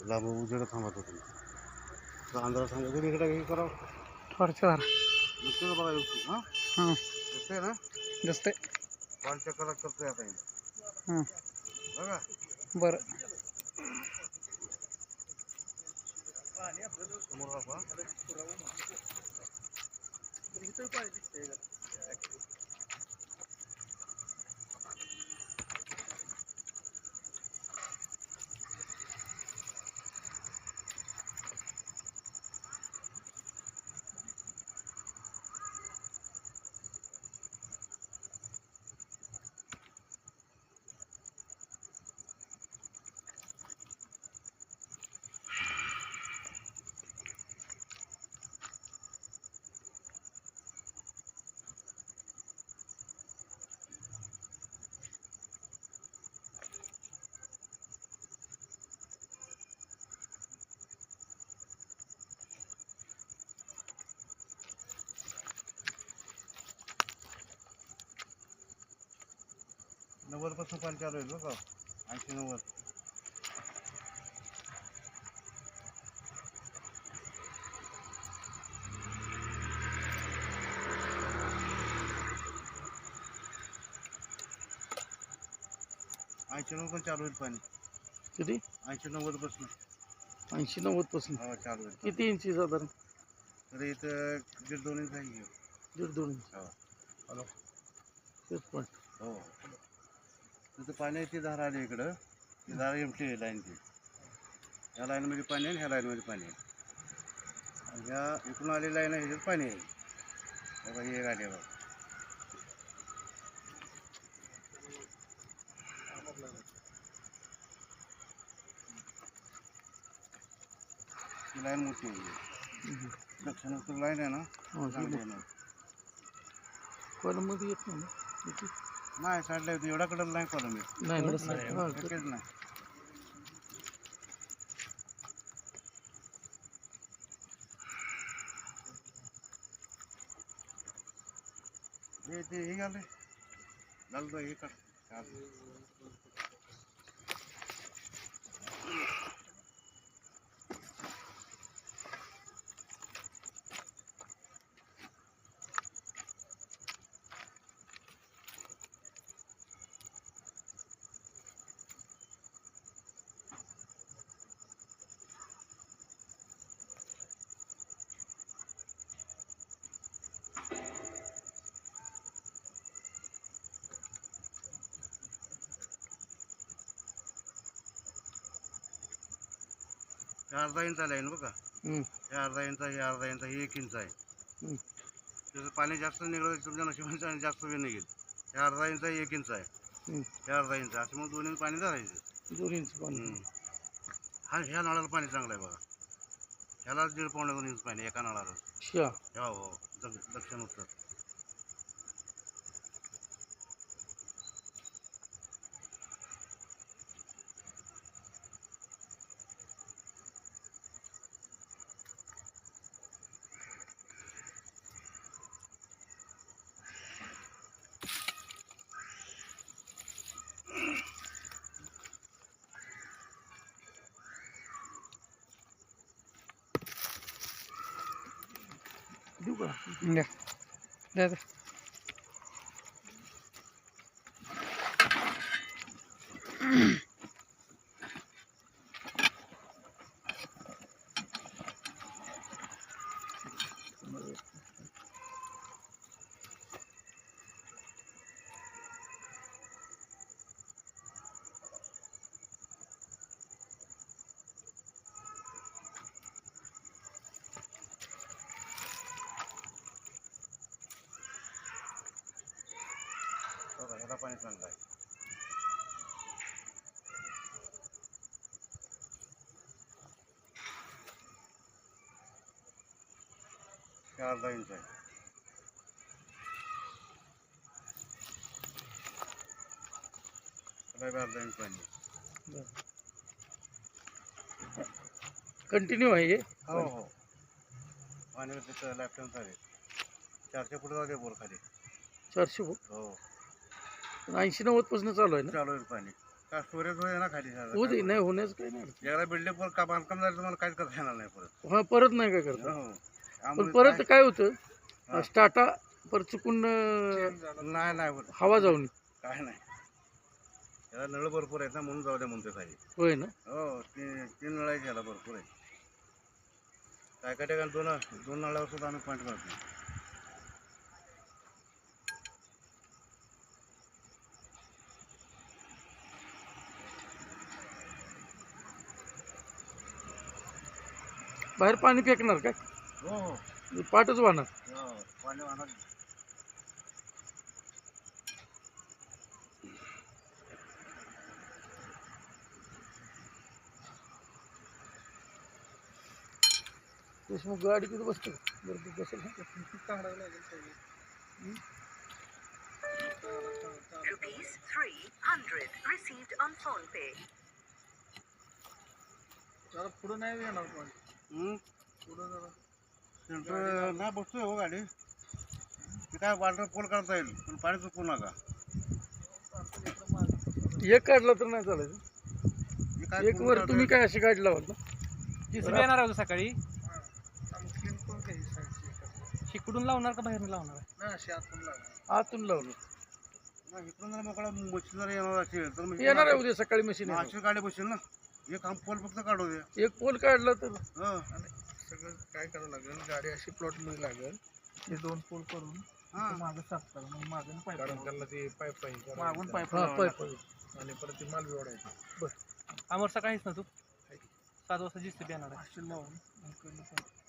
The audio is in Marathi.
लांब उजेडा थांबत होतो तर अंधारात थांबायचं आणि इकडे हे करावं टॉर्चर दिसते का बघा व्यवस्थित हां? हां. दिसते ना? दिसतंय. कॉल चक्कर करतोय आता हे. हां. बघा. बरं. समोर दाखवा. नव्वदपासून पाणी चालू आहे बघा. ऐंशी नव्वद. ऐंशी नव्वद पण चालू होईल पाणी. किती? ऐंशी नव्वदपासून. ऐंशी नव्वदपासून. हवा चालू होईल. किती इंची साधारण? तर इथं दीड दोन इंच आहे. दीड दोन इंच. हो. हॅलो तेच पण हो. तिथं पाण्याची धार आली इकडं. ती धार एमटी आहे लाईनची. ह्या लाईनमध्ये पाणी आहे आणि ह्या लाईनमध्ये पाणी आहे. आणि ह्या इकडून आलेली लाईन आहे ह्याच्यात पाणी आहे. बघा ही एक आली आहे बघा. ती लाईन मोठी आहे. हम्म. दक्षिण उत्तर लाईन आहे ना हा, चांगली आहे ना. कॉलममध्ये येत नाही ना? नाही साईडला येतो एवढा कडल नाही कॉलम नाही. हा, शक्यच नाही. हे ते हे घाल रे. घाल तो हे कर. घाल. हे अर्धा इंच आला आहे ना बघा. हम्म. हे अर्धा इंच हे अर्धा इंच हे एक इंच आहे. हम्म. त्याचं पाणी जास्त निघलं तर तुमच्या नशिबाने आणि जास्त वेळ निघेल. हे अर्धा इंच आहे एक इंच आहे. हम्म. हे अर्धा इंच आहे. असं मग दोन्ही पाणी धरायचं. दोन इंच पाणी. हम्म. हा ह्या नळाला पाणी चांगलं आहे बघा. ह्याला दीड पावणे दोन इंच पाणी एका नळाला. हो हो. दक- दक्षिण उत्तर. देऊ का द्या द्या द्या बघा ह्याला पाणी चांगलं आहे हे अर्धा इंच आहे त्याला बी अर्धा इंच पाणी कंटिन्यू आहे हे हो हो पाणी तिथं लॅफ्टन चालेल चारशे फूट जाऊ दे बोर खाली? चारशे फूट हो। ऐंशी नव्वदपासून चालू आहे ना? चालू आहे पाणी. का स्टोरेज होईल ना खाली? होऊ दे नाही होण्याचं काही नाही अडचण. एकदा बिल्डिंग का बांधकाम झालं तुम्हाला काहीच करता येणार नाही परत. हा परत नाही काय करता? हो. पण त्यामुळे परत काय- काय होतं. स्टार्टा परत चुकून अं, नाही नाही होत. हवा जाऊन. काय नाही. त्याला नळ भरपूर आहेत ना म्हणून जाऊ द्या म्हणतो खाली. होय ना? हो तीन तीन नळ आहेत भरपूर आहे काय काय ठिकाणी दोन दोन नळावर सुद्धा आम्ही पॉईंट करतो बाहेर पाणी फेकणार काय? हो हो. पाठच वाहणार. हो, पाणी वाहणार. देशमुख गाडी किती बसतो? बरोबर बसेल ना. Rupees 300 received on phone pay. हं? सेंटर नाही बसतोय हो गाडी. ते काय वॉटर पोल करता येईल पण पाणी चुकू नका. एक काढला तर नाही चालायचं. हे काय एक वर तुम्ही? काय अशी गाडी लावत ना जेसीबी येणार आहे उद्या सकाळी? शिकडून लावणार का बाहेर लावणार आतून लावलं. नाही, इकडून जर मोकळा मशीन जर येणार असेल तर मग येणार आहे उद्या सकाळी मशीन अशी गाडी बसेल ना? एक काम पोल फक्त काढू दे. एक पोल काढला तर? हो. सगळं काय करावं लागेल? गाडी अशी प्लॉटमध्ये लागेल. ते दोन पोल करून हा. मागं साफ करा. मग मागून पाईप कारण त्याला ते पाईप पाहिजे मागून पाईप हा पाईप आणि परत ते माल जोडायचा अमर सकाळीच ना तू? सात वाजता जेसीबी येणार आहे. लावून. इकडनं पाईप